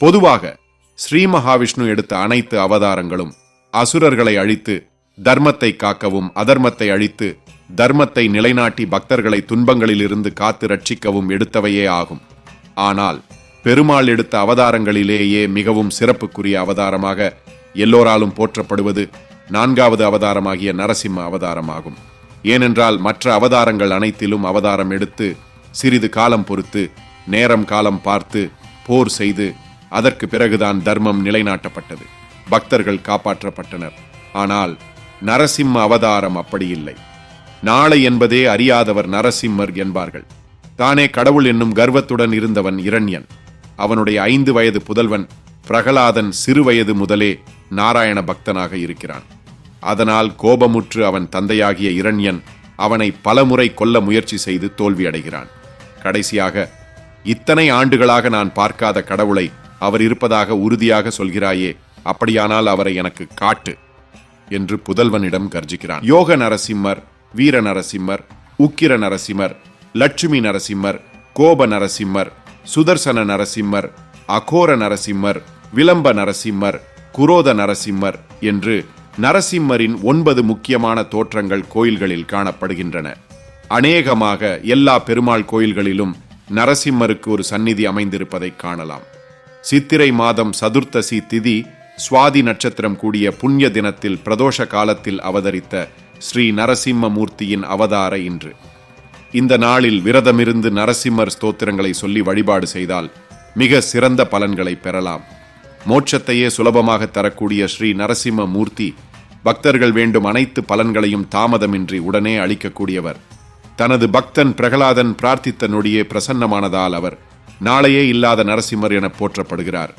பொதுவாக ஸ்ரீ மகாவிஷ்ணு எடுத்த அனைத்து அவதாரங்களும் அசுரர்களை அழித்து தர்மத்தை காக்கவும் அதர்மத்தை அழித்து தர்மத்தை நிலைநாட்டி பக்தர்களை துன்பங்களிலிருந்து காத்து ரட்சிக்கவும் எடுத்தவையே ஆகும். ஆனால் பெருமாள் எடுத்த அவதாரங்களிலேயே மிகவும் சிறப்புக்குரிய அவதாரமாக எல்லோராலும் போற்றப்படுவது நான்காவது அவதாரமாகிய நரசிம்ம அவதாரமாகும். ஏனென்றால் மற்ற அவதாரங்கள் அனைத்திலும் அவதாரம் எடுத்து சிறிது காலம் பொறுத்து நேரம் காலம் பார்த்து போர் செய்து அதற்கு பிறகுதான் தர்மம் நிலைநாட்டப்பட்டது. பக்தர்கள் காப்பாற்றப்பட்டனர். ஆனால் நரசிம்ம அவதாரம் அப்படி இல்லை நாளை என்பதே அறியாதவர் நரசிம்மர் என்பார்கள். தானே கடவுள் என்னும் கர்வத்துடன் இருந்தவன் இரண்யன். அவனுடைய ஐந்து வயது புதல்வன் பிரகலாதன் சிறு வயது முதலே நாராயண பக்தனாக இருக்கிறான். அதனால் கோபமுற்று அவன் தந்தையாகிய இரண்யன் அவனை பலமுறை கொல்ல முயற்சி செய்து தோல்வியடைகிறான். கடைசியாக இத்தனை ஆண்டுகளாக நான் பார்க்காத கடவுளை அவர் இருப்பதாக உறுதியாக சொல்கிறாயே அப்படியானால் அவரை எனக்கு காட்டு என்று புதல்வனிடம் கர்ஜிக்கிறான். யோக நரசிம்மர் வீர நரசிம்மர் உக்கிர நரசிம்மர் லட்சுமி நரசிம்மர் கோப நரசிம்மர் சுதர்சன நரசிம்மர் அகோர நரசிம்மர் விளம்ப நரசிம்மர் குரோத நரசிம்மர் என்று நரசிம்மரின் ஒன்பது முக்கியமான தோற்றங்கள் கோயில்களில் காணப்படுகின்றன. அநேகமாக எல்லா பெருமாள் கோயில்களிலும் நரசிம்மருக்கு ஒரு சந்நிதி அமைந்திருப்பதை காணலாம். சித்திரை மாதம் சதுர்த்தசி திதி சுவாதி நட்சத்திரம் கூடிய புண்ணிய தினத்தில் பிரதோஷ காலத்தில் அவதரித்த ஸ்ரீ நரசிம்ம மூர்த்தியின் அவதார இன்று. இந்த நாளில் விரதமிருந்து நரசிம்மர் ஸ்தோத்திரங்களை சொல்லி வழிபாடு செய்தால் மிக சிறந்த பலன்களை பெறலாம். மோட்சத்தையே சுலபமாக தரக்கூடிய ஸ்ரீ நரசிம்ம மூர்த்தி பக்தர்கள் வேண்டும் அனைத்து பலன்களையும் தாமதமின்றி உடனே அளிக்கக்கூடியவர். தனது பக்தன் பிரகலாதன் பிரார்த்தித்த நொடியே பிரசன்னமானதால் அவர் நாளையே இல்லாத நரசிம்மர் என போற்றப்படுகிறார்.